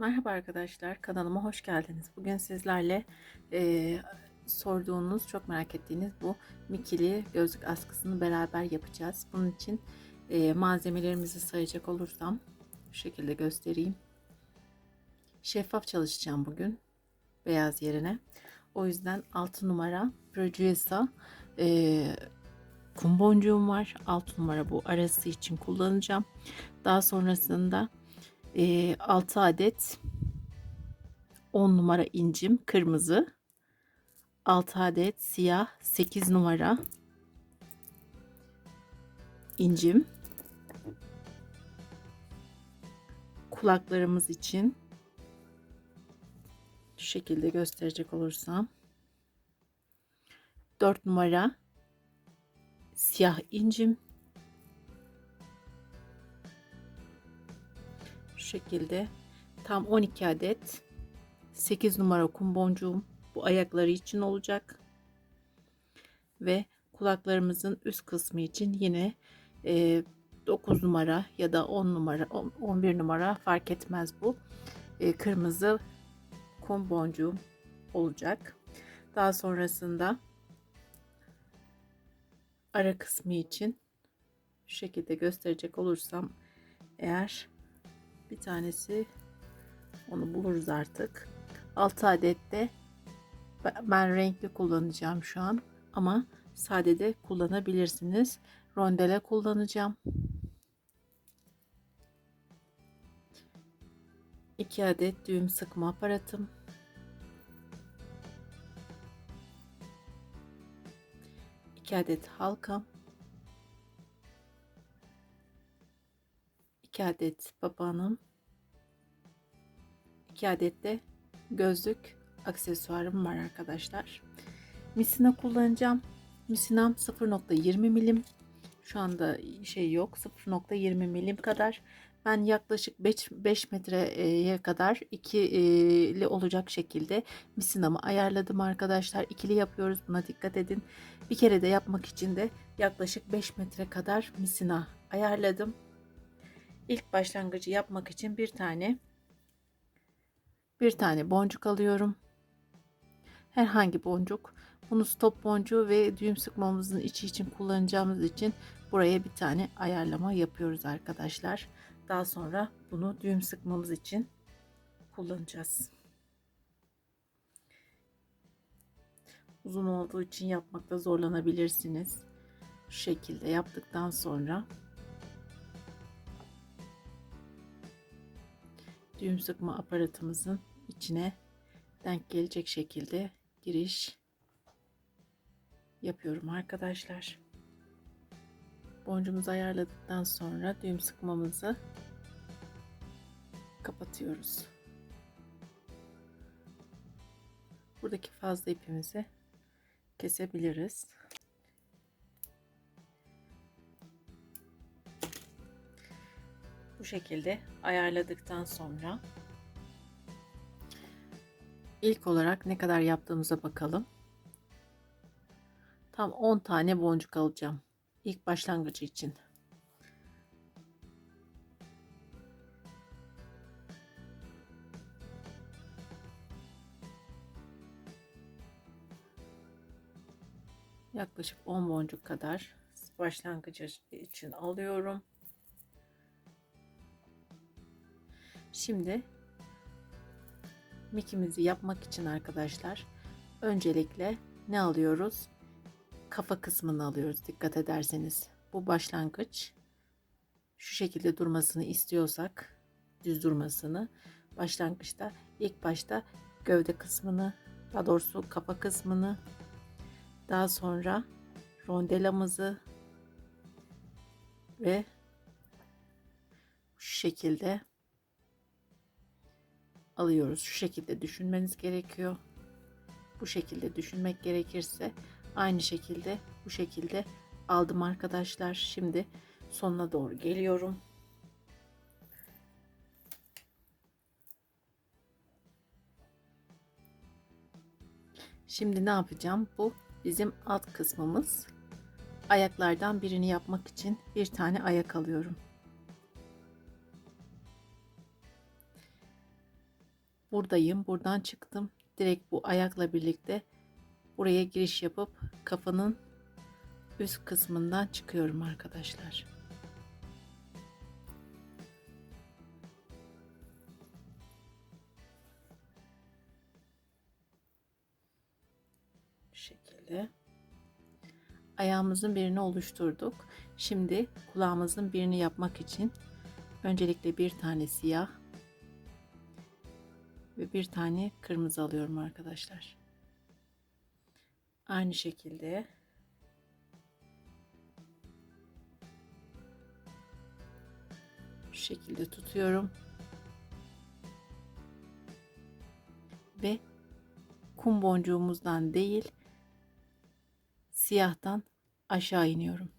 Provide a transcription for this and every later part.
Merhaba arkadaşlar, kanalıma hoş geldiniz. Bugün sizlerle eee, sorduğunuz, çok merak ettiğiniz bu Mikili gözlük askısını beraber yapacağız. Bunun için eee, malzemelerimizi sayacak olursam bu şekilde göstereyim. Şeffaf çalışacağım bugün beyaz yerine. O yüzden 6 numara Produesa eee kum boncuğum var. 6 numara bu arası için kullanacağım. Daha sonrasında e, 6 adet 10 numara incim kırmızı. 6 adet siyah 8 numara incim. Kulaklarımız için şu şekilde gösterecek olursam. 4 numara siyah incim şekilde. Tam 12 adet. 8 numara kum boncuğum bu ayakları için olacak. Ve kulaklarımızın üst kısmı için yine e, 9 numara ya da 10 numara 11 numara fark etmez bu. E, kırmızı kum boncuğum olacak. Daha sonrasında ara kısmı için şu şekilde gösterecek olursam eğer bir tanesi onu buluruz artık. 6 adet de ben renkli kullanacağım şu an ama sade de kullanabilirsiniz. Rondele kullanacağım. 2 adet düğüm sıkma aparatım. 2 adet halkam 2 adet papağanım 2 adet de gözlük aksesuarım var arkadaşlar. Misina kullanacağım. Misinam 0.20 milim. Şu anda şey yok. 0.20 milim kadar. Ben yaklaşık 5, 5 metreye kadar ikili olacak şekilde misinamı ayarladım arkadaşlar. İkili yapıyoruz. Buna dikkat edin. Bir kere de yapmak için de yaklaşık 5 metre kadar misina ayarladım. İlk başlangıcı yapmak için bir tane bir tane boncuk alıyorum. Herhangi boncuk. Bunu stop boncuğu ve düğüm sıkmamızın içi için kullanacağımız için buraya bir tane ayarlama yapıyoruz arkadaşlar. Daha sonra bunu düğüm sıkmamız için kullanacağız. Uzun olduğu için yapmakta zorlanabilirsiniz. Şu şekilde yaptıktan sonra düğüm sıkma aparatımızın içine denk gelecek şekilde giriş yapıyorum arkadaşlar. Boncuğumuzu ayarladıktan sonra düğüm sıkmamızı kapatıyoruz. Buradaki fazla ipimizi kesebiliriz. Şekilde ayarladıktan sonra ilk olarak ne kadar yaptığımıza bakalım. Tam 10 tane boncuk alacağım. İlk başlangıcı için. Yaklaşık 10 boncuk kadar başlangıcı için alıyorum. Şimdi mikimizi yapmak için arkadaşlar öncelikle ne alıyoruz? Kafa kısmını alıyoruz dikkat ederseniz. Bu başlangıç şu şekilde durmasını istiyorsak düz durmasını başlangıçta ilk başta gövde kısmını daha doğrusu kafa kısmını daha sonra rondelamızı ve şu şekilde alıyoruz. Şu şekilde düşünmeniz gerekiyor. Bu şekilde düşünmek gerekirse aynı şekilde bu şekilde aldım arkadaşlar. Şimdi sonuna doğru geliyorum. Şimdi ne yapacağım? Bu bizim alt kısmımız. Ayaklardan birini yapmak için bir tane ayak alıyorum. Buradayım. Buradan çıktım. Direkt bu ayakla birlikte buraya giriş yapıp kafanın üst kısmından çıkıyorum arkadaşlar. Bu şekilde ayağımızın birini oluşturduk. Şimdi kulağımızın birini yapmak için öncelikle bir tane siyah ve bir tane kırmızı alıyorum arkadaşlar. Aynı şekilde şu şekilde tutuyorum. Ve kum boncuğumuzdan değil siyahtan aşağı iniyorum.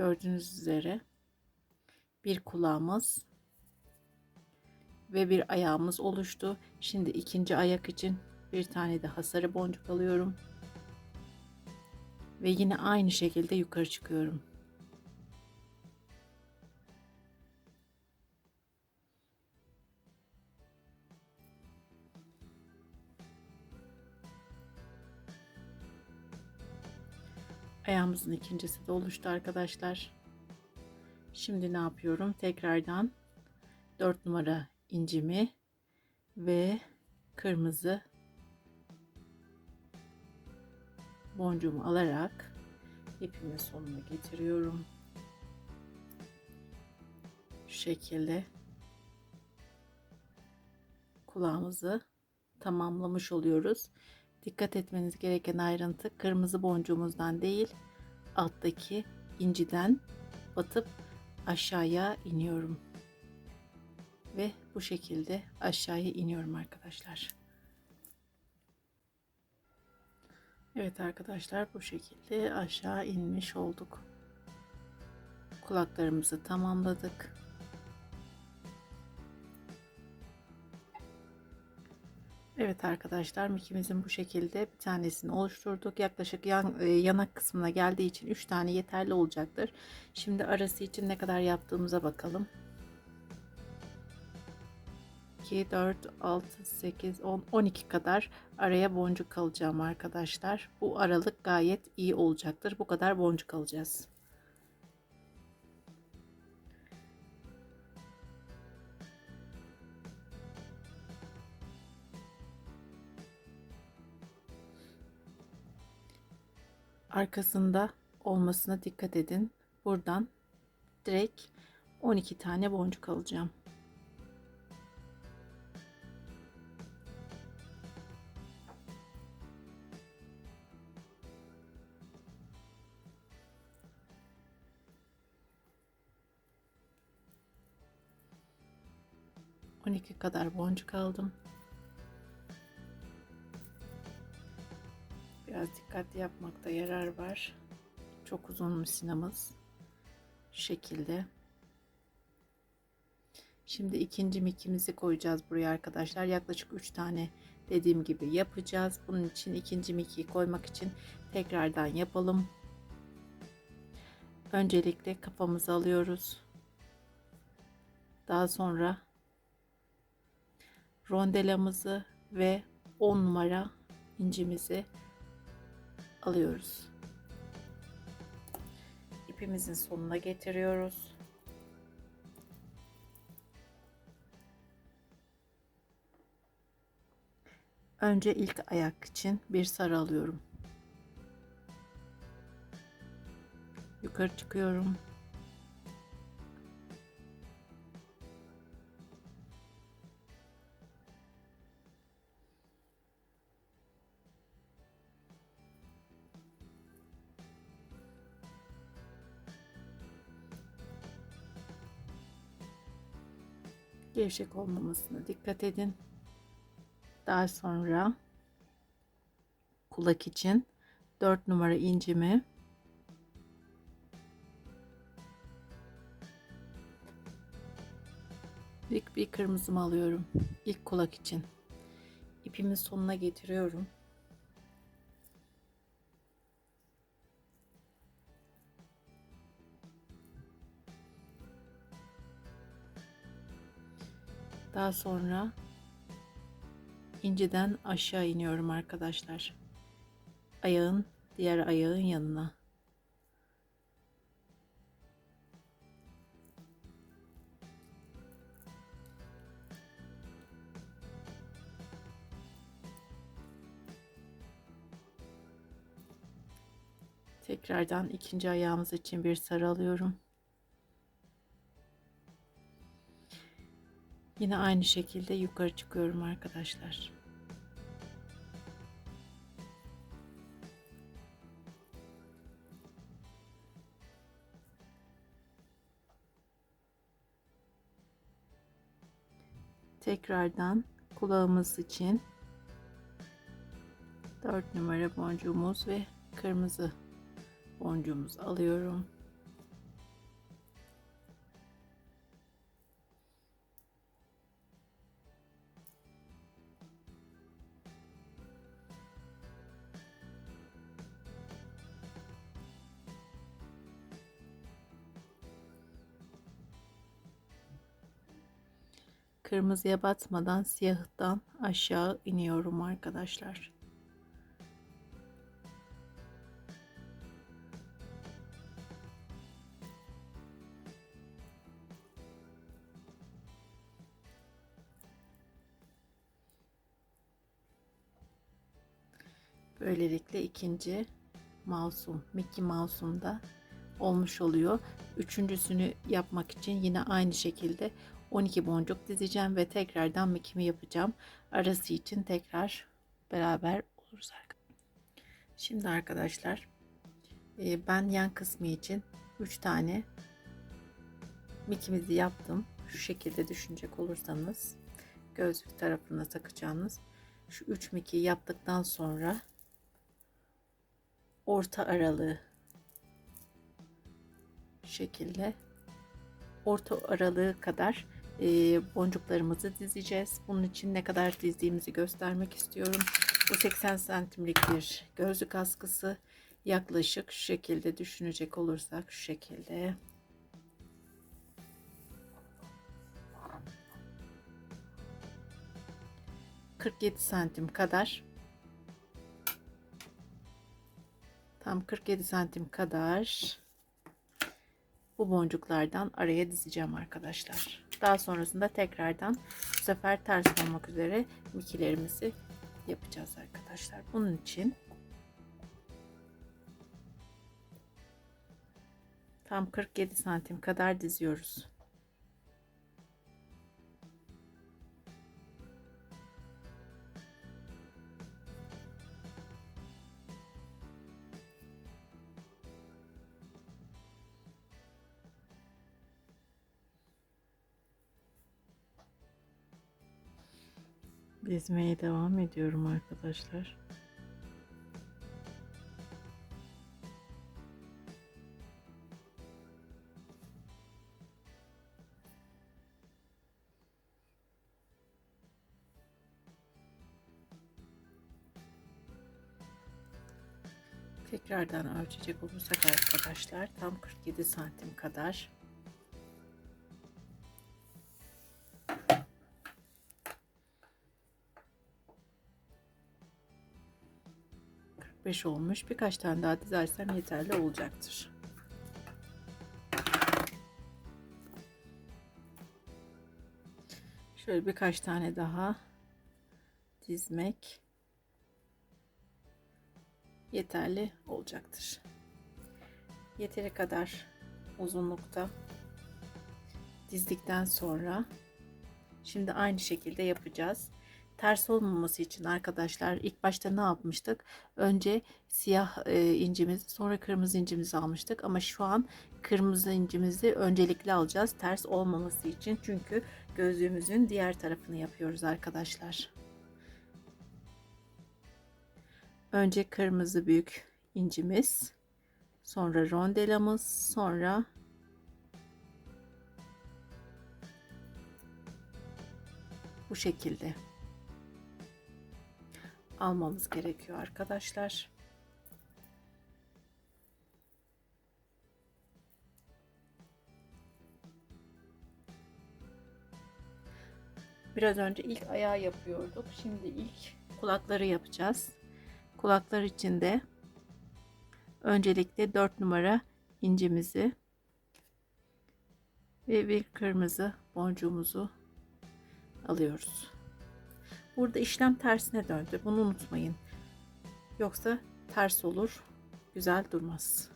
Gördüğünüz üzere bir kulağımız ve bir ayağımız oluştu. Şimdi ikinci ayak için bir tane de sarı boncuk alıyorum. Ve yine aynı şekilde yukarı çıkıyorum. Ayağımızın ikincisi de oluştu arkadaşlar. Şimdi ne yapıyorum? Tekrardan 4 numara incimi ve kırmızı boncuğumu alarak ipimin sonuna getiriyorum. Şu şekilde kulağımızı tamamlamış oluyoruz. Dikkat etmeniz gereken ayrıntı kırmızı boncuğumuzdan değil alttaki inciden batıp aşağıya iniyorum. Ve bu şekilde aşağıya iniyorum arkadaşlar. Evet arkadaşlar bu şekilde aşağı inmiş olduk. Kulaklarımızı tamamladık. Evet arkadaşlar mikimizin bu şekilde bir tanesini oluşturduk. Yaklaşık yan, e, yanak kısmına geldiği için 3 tane yeterli olacaktır. Şimdi arası için ne kadar yaptığımıza bakalım. 2, 4, 6, 8, 10, 12 kadar araya boncuk alacağım arkadaşlar. Bu aralık gayet iyi olacaktır. Bu kadar boncuk alacağız. Arkasında olmasına dikkat edin. Buradan direkt 12 tane boncuk alacağım. On iki kadar boncuk aldım. Biraz dikkatli yapmakta yarar var. Çok uzun misinamız. Şu şekilde. Şimdi ikinci mikimizi koyacağız buraya arkadaşlar. Yaklaşık 3 tane dediğim gibi yapacağız. Bunun için ikinci miki koymak için tekrardan yapalım. Öncelikle kafamızı alıyoruz. Daha sonra rondelamızı ve 10 numara incimizi alıyoruz. İpimizin sonuna getiriyoruz. Önce ilk ayak için bir sarı alıyorum. Yukarı çıkıyorum. Gevşek olmamasına dikkat edin. Daha sonra kulak için 4 numara incimi bir, bir kırmızımı alıyorum ilk kulak için ipimi sonuna getiriyorum Daha sonra inciden aşağı iniyorum arkadaşlar. Ayağın diğer ayağın yanına. Tekrardan ikinci ayağımız için bir sarı alıyorum. Yine aynı şekilde yukarı çıkıyorum arkadaşlar. Tekrardan kulağımız için 4 numara boncuğumuz ve kırmızı boncuğumuzu alıyorum. Kırmızıya batmadan siyahtan aşağı iniyorum arkadaşlar. Böylelikle ikinci Masum, Mickey Mouse'um da olmuş oluyor. Üçüncüsünü yapmak için yine aynı şekilde 12 boncuk dizeceğim ve tekrardan Mickey'mi yapacağım. Arası için tekrar beraber oluruz Şimdi arkadaşlar e, ben yan kısmı için 3 tane Mickey'mizi yaptım. Şu şekilde düşünecek olursanız gözlük tarafına takacağınız şu 3 Mickey yaptıktan sonra orta aralığı şekilde orta aralığı kadar e, boncuklarımızı dizeceğiz. Bunun için ne kadar dizdiğimizi göstermek istiyorum. Bu 80 santimlik bir gözlük askısı. Yaklaşık şu şekilde düşünecek olursak şu şekilde. ...47 santim kadar tam 47 santim kadar bu boncuklardan araya dizeceğim arkadaşlar. Daha sonrasında tekrardan bu sefer ters olmak üzere mikilerimizi yapacağız arkadaşlar. Bunun için tam 47 santim kadar diziyoruz. Dizmeye devam ediyorum arkadaşlar. Tekrardan ölçecek olursak arkadaşlar tam 47 santim kadar 45 olmuş. Birkaç tane daha dizersem yeterli olacaktır. Şöyle birkaç tane daha dizmek yeterli olacaktır. Yeteri kadar uzunlukta dizdikten sonra şimdi aynı şekilde yapacağız ters olmaması için arkadaşlar ilk başta ne yapmıştık? Önce siyah e, incimizi sonra kırmızı incimizi almıştık ama şu an kırmızı incimizi öncelikli alacağız ters olmaması için çünkü gözlüğümüzün diğer tarafını yapıyoruz arkadaşlar. Önce kırmızı büyük incimiz, sonra rondelamız, sonra bu şekilde almamız gerekiyor arkadaşlar. biraz önce ilk ayağı yapıyorduk. Şimdi ilk kulakları yapacağız. Kulaklar için de öncelikle 4 numara incimizi ve bir kırmızı boncuğumuzu alıyoruz. Burada işlem tersine döndü. Bunu unutmayın. Yoksa ters olur. Güzel durmaz.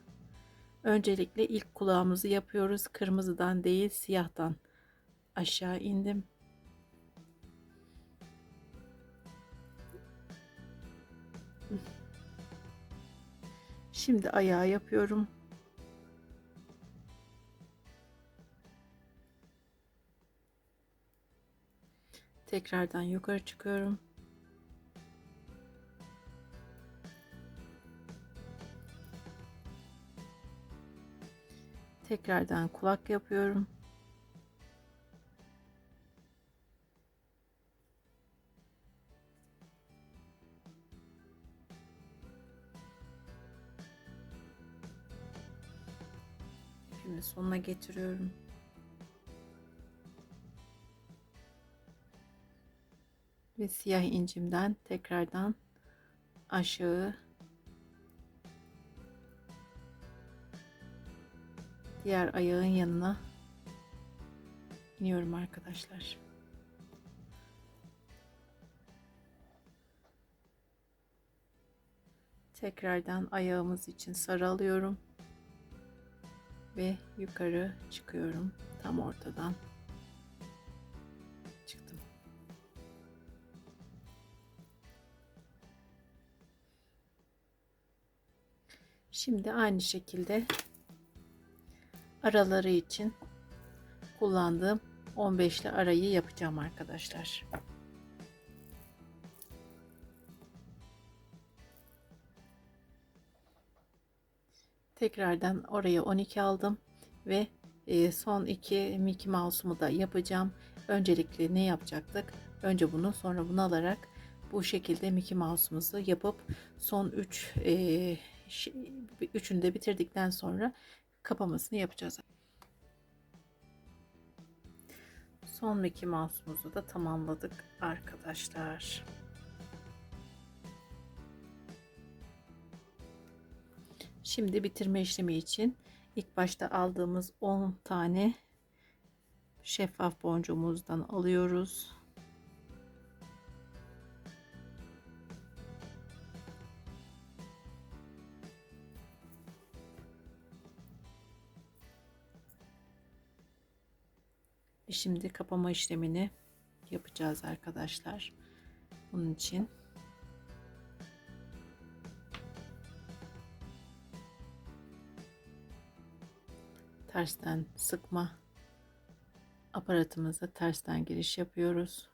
Öncelikle ilk kulağımızı yapıyoruz. Kırmızıdan değil siyahtan aşağı indim. Şimdi ayağı yapıyorum. Tekrardan yukarı çıkıyorum. Tekrardan kulak yapıyorum. Şimdi sonuna getiriyorum. Ve siyah incimden tekrardan aşağı diğer ayağın yanına iniyorum arkadaşlar. Tekrardan ayağımız için sarı alıyorum ve yukarı çıkıyorum tam ortadan Şimdi aynı şekilde araları için kullandığım 15'li arayı yapacağım arkadaşlar. Tekrardan oraya 12 aldım ve e, son iki Mickey Mouse'umu da yapacağım. Öncelikle ne yapacaktık? Önce bunu sonra bunu alarak bu şekilde Mickey Mouse'umuzu yapıp son 3 e, üçünü de bitirdikten sonra kapamasını yapacağız. Son Mickey Mouse'umuzu da tamamladık arkadaşlar. Şimdi bitirme işlemi için ilk başta aldığımız 10 tane şeffaf boncuğumuzdan alıyoruz. Şimdi kapama işlemini yapacağız arkadaşlar. Bunun için tersten sıkma aparatımıza tersten giriş yapıyoruz.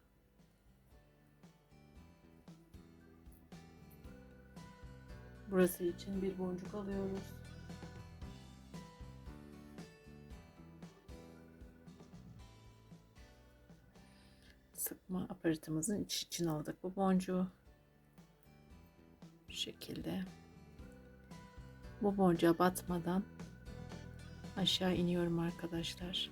Burası için bir boncuk alıyoruz. Sıkma aparatımızın iç için aldık bu boncuğu. Bu şekilde. Bu boncuğa batmadan aşağı iniyorum arkadaşlar.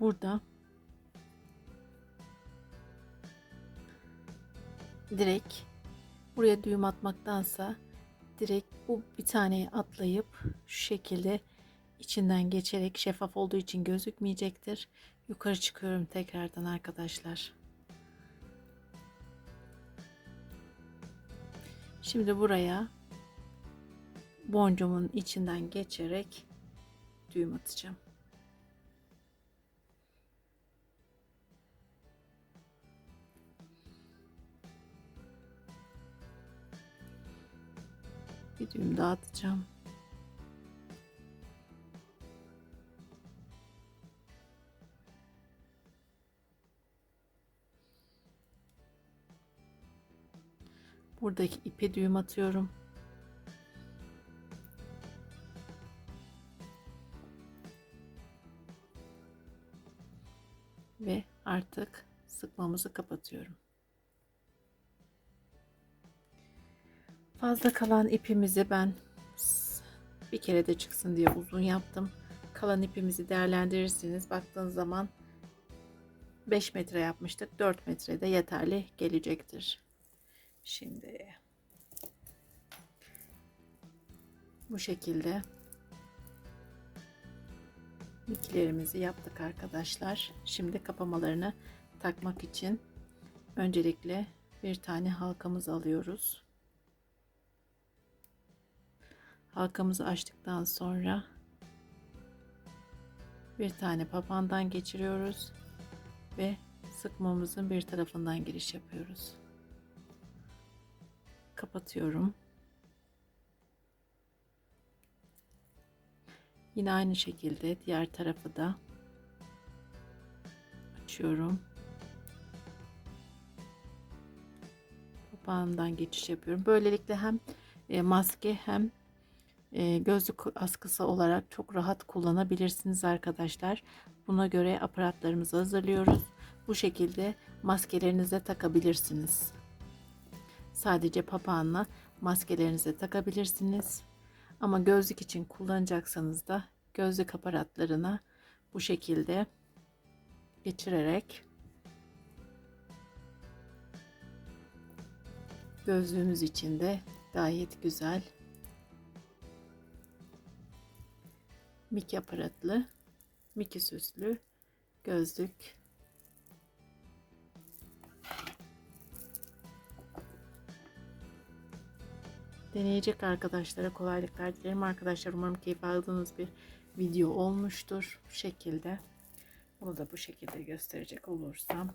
Burada direkt buraya düğüm atmaktansa direkt bu bir taneyi atlayıp şu şekilde içinden geçerek şeffaf olduğu için gözükmeyecektir. Yukarı çıkıyorum tekrardan arkadaşlar. Şimdi buraya boncuğumun içinden geçerek düğüm atacağım. Bir düğüm daha atacağım. Buradaki ipe düğüm atıyorum. Ve artık sıkmamızı kapatıyorum. Fazla kalan ipimizi ben Bir kere de çıksın diye uzun yaptım. Kalan ipimizi değerlendirirsiniz. Baktığınız zaman 5 metre yapmıştık. 4 metre de yeterli gelecektir. Şimdi bu şekilde miklerimizi yaptık arkadaşlar. Şimdi kapamalarını takmak için öncelikle bir tane halkamız alıyoruz. Halkamızı açtıktan sonra bir tane papandan geçiriyoruz ve sıkmamızın bir tarafından giriş yapıyoruz. Kapatıyorum. Yine aynı şekilde diğer tarafı da açıyorum. Papağandan geçiş yapıyorum. Böylelikle hem e, maske hem e, gözlük askısı olarak çok rahat kullanabilirsiniz arkadaşlar. Buna göre aparatlarımızı hazırlıyoruz. Bu şekilde maskelerinize takabilirsiniz. Sadece papağanla maskelerinize takabilirsiniz. Ama gözlük için kullanacaksanız da gözlük aparatlarına bu şekilde geçirerek gözlüğünüz için de gayet güzel Miki aparatlı, Miki süslü gözlük. Deneyecek arkadaşlara kolaylıklar dilerim. Arkadaşlar umarım keyif aldığınız bir video olmuştur. Bu şekilde. Bunu da bu şekilde gösterecek olursam.